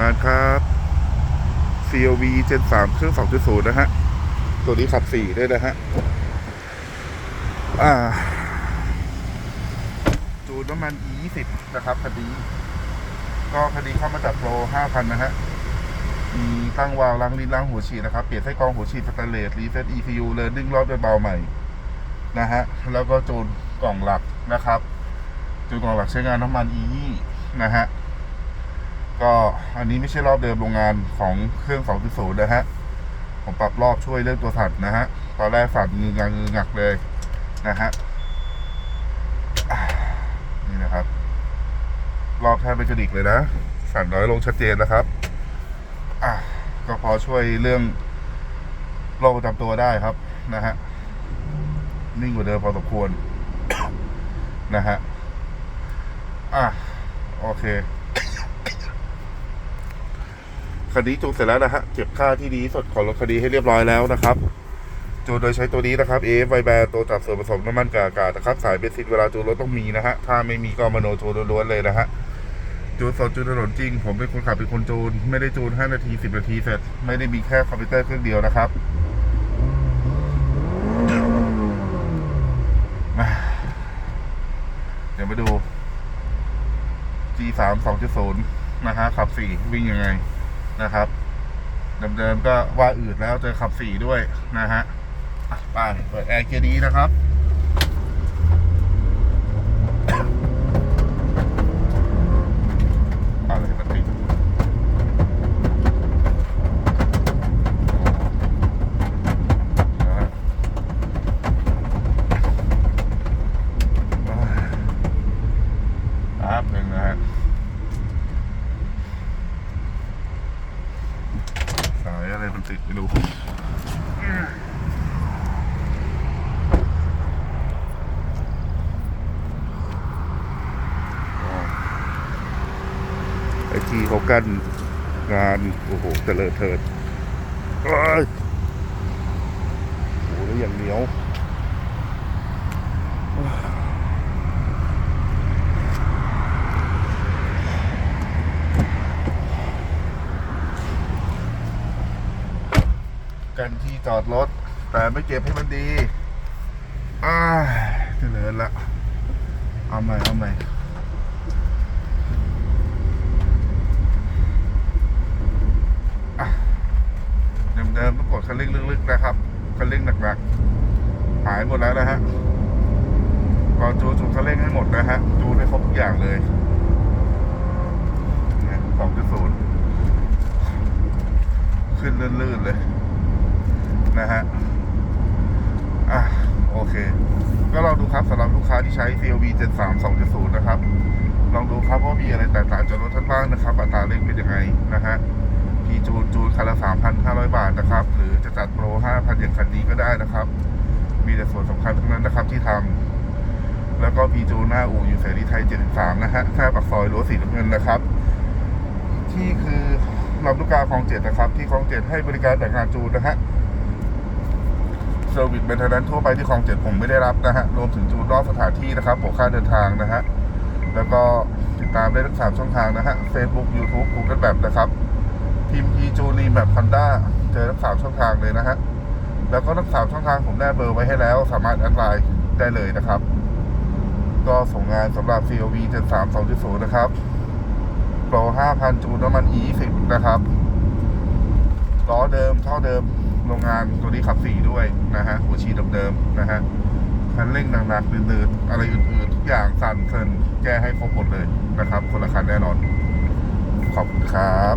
งานครับ CLV Gen 3เครื่อง 2.0 นะฮะ ตัวนี้ขับ 4 ด้วยนะฮะ อ่า จูนน้ำมัน E20 นะครับคันนี้ก็คันนี้เข้ามาจากโปร 5,000 นะฮะ มีตั้งวาล์วล้างลิ้นล้างหัวฉีดนะครับ เปลี่ยนไส้กรองหัวฉีดสแตนเลสรีเซ็ต ECU เลยดึงรอบด้วยเบาใหม่ นะฮะ แล้วก็จูนกล่องหลักนะครับ จูนกล่องหลักใช้งานน้ำมัน E20 นะฮะ ก็อันนี้ไม่ใช่รอบเดิมโรงงานของเครื่อง 2.0 นะฮะ ผมปรับรอบช่วยเรื่องตัวสั่นนะฮะ ตอนแรกสั่นงืองงืองักเลยนะฮะ นี่นะครับ รอบแทบไม่กระดิกเลยนะ สั่นน้อยลงชัดเจนนะครับ อะก็พอช่วยเรื่องโรคประจำตัวได้ครับนะฮะ นิ่งกว่าเดิมพอสมควรนะฮะ อะ โอเค คันนี้จูนเสร็จแล้วนะฮะเก็บค่าที่ดีสดของรถคันนี้ให้เรียบร้อยแล้วนะครับจูนโดยใช้ตัวนี้นะครับ AF ไวแบร์ตัวจับส่วนผสมน้ำมันกับอากาศนะครับสายเบนซินเวลาจูนรถต้องมีนะฮะถ้าไม่มีก็มโนจูนล้วนๆเลยนะฮะจูนสดจูนถนนจริง ผมเป็นคนขับเป็นคนจูน ไม่ได้จูน 5 นาที 10 นาทีเสร็จ ไม่ได้มีแค่คอมพิวเตอร์เครื่องเดียวนะครับเดี๋ยวมาดู G3 2.0 นะฮะขับ 4 วิ่งยังไง นะครับเดิมๆก็ว่าอืดแล้วเจอขับสีด้วยนะฮะอะไปเปิดแอร์เกียร์ดีนะครับ อะไรมันติดนะฮะแป๊บหนึ่งนะฮะ สายอะไร มันติดไม่รู้ไอที่เขากั้นงาน โอ้โหเจริญเถิดเอ้ยโอ้โหแล้วอย่างเหนียว กันที่จอดรถ แต่ไม่เก็บให้มันดีอ้ายเจริญละเอาใหม่เอาใหม่เดิมๆต้องกดคันเร่งลึกๆนะครับคันเร่งหนักๆหายหมดแล้วนะฮะก่อนจูนจูคันเร่งให้หมดนะฮะจูนให้ครบทุกอย่างเลยสองจุดศูนย์ขึ้นลื่นๆเลย นะฮะ อะโอเค ก็ลองดูครับสำหรับลูกค้าที่ใช้ CLV 73 2.0นะครับ ลองดูครับว่ามีอะไรแตกต่างจากรถท่านบ้างนะครับ อัตราเร่งเป็นยังไงนะฮะพีจูนจูนคันละ 3,500 บาทนะครับ หรือจะจัดโปร 5,000 อย่างคันนี้ก็ได้นะครับ มีแต่ส่วนสำคัญทั้งนั้นนะครับที่ทำแล้วก็พีจูนหน้าอู่อยู่เสรีไทย 73 นะฮะแค่ปากซอยรั้วสีน้ำเงินนะครับ ที่คือลำลูกกาคลองเจ็ดนะครับ ที่คลองเจ็ดให้บริการแต่งงานจูนนะฮะ ซอร์วิสเบนเทนแนนทั่วไปที่คลองเจ็ดผมไม่ได้รับนะฮะ รวมถึงจูนรอบสถานที่นะครับบวกค่าเดินทางนะฮะ แล้วก็ติดตามได้ทั้งสามช่องทางนะฮะ Facebook YouTube Google แบบนะครับพิมพ์ e จูนีแบบ Honda เจอทั้งสามช่องทางเลยนะฮะ แล้วก็ทั้งสามช่องทางผมได้เบอร์ไว้ให้แล้ว สามารถแอดไลน์ได้เลยนะครับ ก็ส่งงานสำหรับ COV 73 2.0 นะครับโปร5,000 จูนน้ำมัน E10 นะครับล้อเดิมเท่าเดิม โรงงานตัวนี้ขับสี่ด้วยนะฮะหัวฉีดเดิมๆนะฮะคันเร่งหนักๆลื่นๆอะไรอื่นๆ ทุกอย่างสั่นเทินแก้ให้ครบหมดเลยนะครับ คนละคันแน่นอน ขอบคุณครับ